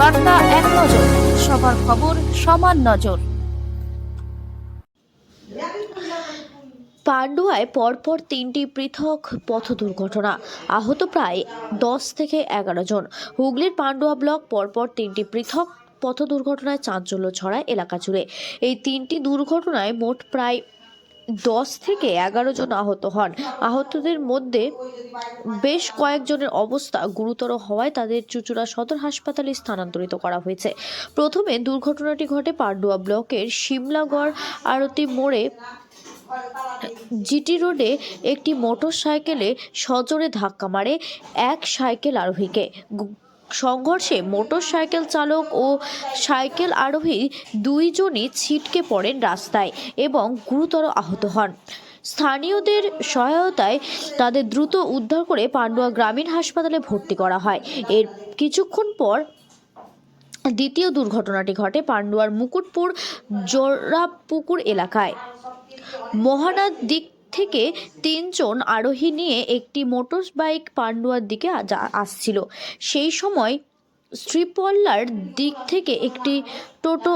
বার্তা এক নজর, সবার খবর সমান নজর। পান্ডুয়ায় পরপর তিনটি পৃথক পথ দুর্ঘটনা, আহত প্রায় দশ থেকে এগারো জন। হুগলির পান্ডুয়া ব্লক পরপর তিনটি পৃথক পথ দুর্ঘটনায় চাঞ্চল্য ছড়ায় এলাকা জুড়ে। এই তিনটি দুর্ঘটনায় মোট প্রায় দশ থেকে এগারো জন আহত হন। আহতদের মধ্যে বেশ কয়েকজনের অবস্থা গুরুতর হওয়ায় তাদের চুচুড়া সদর হাসপাতালে স্থানান্তরিত করা হয়েছে। প্রথমে দুর্ঘটনাটি ঘটে পান্ডুয়া ব্লকের শিমলাগড় আরতি মোড়ে, জিটি রোডে একটি মোটর সাইকেলে সজোরে ধাক্কা মারে এক সাইকেল আরোহীকে। সংঘর্ষে মোটর সাইকেল চালক ও সাইকেল আরোহী দুইজনই ছিটকে পড়েন রাস্তায় এবং গুরুতর আহত হন। স্থানীয়দের সহায়তায় তাদের দ্রুত উদ্ধার করে পান্ডুয়া গ্রামীণ হাসপাতালে ভর্তি করা হয়। এর কিছুক্ষণ পর দ্বিতীয় দুর্ঘটনাটি ঘটে পান্ডুয়ার মুকুটপুর জোড়াপুকুর এলাকায়। মহানাদ দিক থেকে তিনজন আরোহী নিয়ে একটি মোটর বাইক পান্ডুয়ার দিকে আসছিল। সেই সময় শ্রীপল্লার দিক থেকে একটি টোটো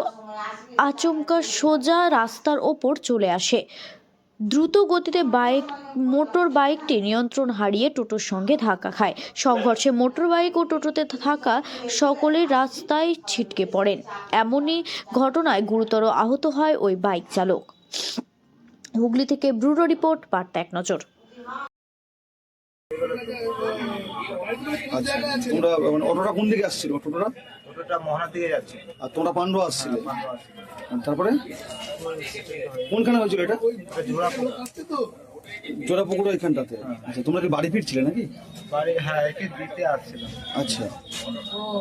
আচমকা সোজা রাস্তার ওপর চলে আসে। দ্রুত গতিতে বাইক মোটর বাইকটি নিয়ন্ত্রণ হারিয়ে টোটোর সঙ্গে ধাক্কা খায়। সংঘর্ষে মোটর বাইক ও টোটোতে থাকা সকলেই রাস্তায় ছিটকে পড়েন। এমনই ঘটনায় গুরুতর আহত হয় ওই বাইক চালক। হুগলি থেকে ব্রুরো রিপোর্ট বার্তা এক নজর। আচ্ছা তোমরা মানে অটোটা কোন দিকে আসছিল টোটোটা টোটোটা মোহনার দিকে যাচ্ছে আর তোমরা পান্ডু আসছিলে? তারপরে? কোনখানে হয়েছিল এটা? ওটা জোড়াপুর জোড়াপুকুর ওইখানটাতে। আচ্ছা তোমরা কি বাড়ি ফিরছিলে নাকি? বাড়ি হ্যাঁ একে দিতে আসছিলাম। আচ্ছা।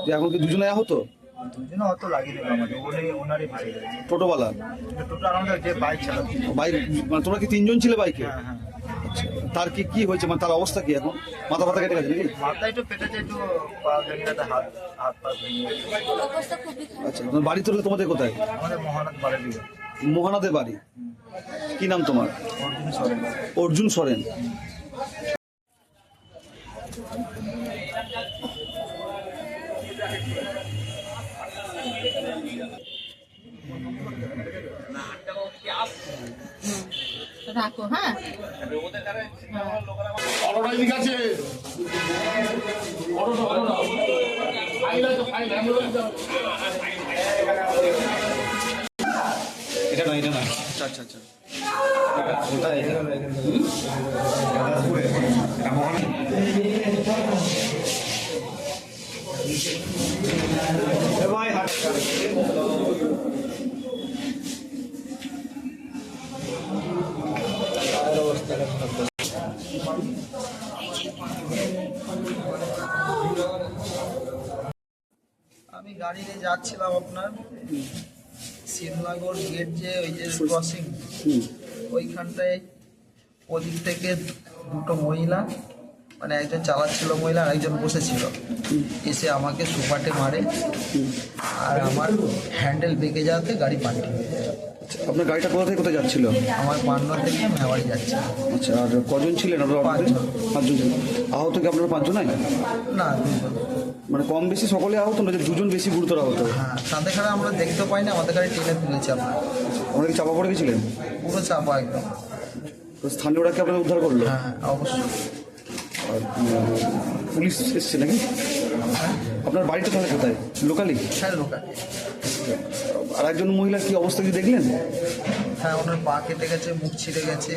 যে এখন কি দুজনে আহত? অত লাগিয়ে আমাদের ওনারই টোটোওয়ালা? টোটো আমাদের যে বাইক চালাচ্ছে। বাইক মানে তোমরা কি তিনজন ছিলে বাইকে? হ্যাঁ হ্যাঁ। আচ্ছা তার কি কি হয়েছে? মানে তার অবস্থা কি এখন? মাথা ফাথা কেটে গেছে নাকি? মাথা একটু পেটেছে একটু পা ভেঙে গেছে হাত হাত পা ভেঙে আচ্ছা বাড়ি তোলে তোমাদের কোথায়? আমাদের মহানাথ বাড়ি দিকে। মোহনাদের বাড়ি? কি নাম তোমার? অর্জুন সরেন। অর্জুন সরেন। ফাইল অ্যাম্বুলেন্স এটা না এটা না আচ্ছা আচ্ছা আচ্ছা। আমি গাড়ি নিয়ে যাচ্ছিলাম আপনার শিবনগর গেট যে ওই যে ক্রসিং ওইখানটায় ওদিক থেকে দুটো মহিলা মানে একজন চালাচ্ছিল মহিলা আর একজন বসেছিল। এসে আমাকে সুপাটে মারে আর আমার হ্যান্ডেল বেঁকে যাওয়াতে গাড়ি পাল্টি হয়ে যায় আচ্ছা, আপনার গাড়িটা কোথা থেকে কোথায় যাচ্ছিল? আমার পান্না থেকে মেওয়ারি যাচ্ছে। আচ্ছা আর কজন ছিলেন আপনারা অটোতে? পাঁচজন। পাঁচজন ছিলেন। আহত কি আপনারা পাঁচজন নাই না দুজন। মানে কম বেশি সকলে আহত না যে দুজন বেশি গুরুতর আহত? হ্যাঁ তাদের গাড়ি আমরা দেখতে পাই না আমাদের গাড়ি টেনে তুলেছে আমরা। আমরা কি চাপা পড়ে গেছিলেন? পুরো চাপা একদম। তো স্থানীয়রা কি আপনাদের উদ্ধার করল? হ্যাঁ অবশ্যই। আর উম, পুলিশ এসছে নাকি? আপনার বাড়িটা তাহলে কোথায়? লোকালি? হ্যাঁ লোকা আর একজন মহিলার কি অবস্থা কি দেখলেন? হ্যাঁ ওনার পা কেটে গেছে, মুখ ছিঁড়ে গেছে।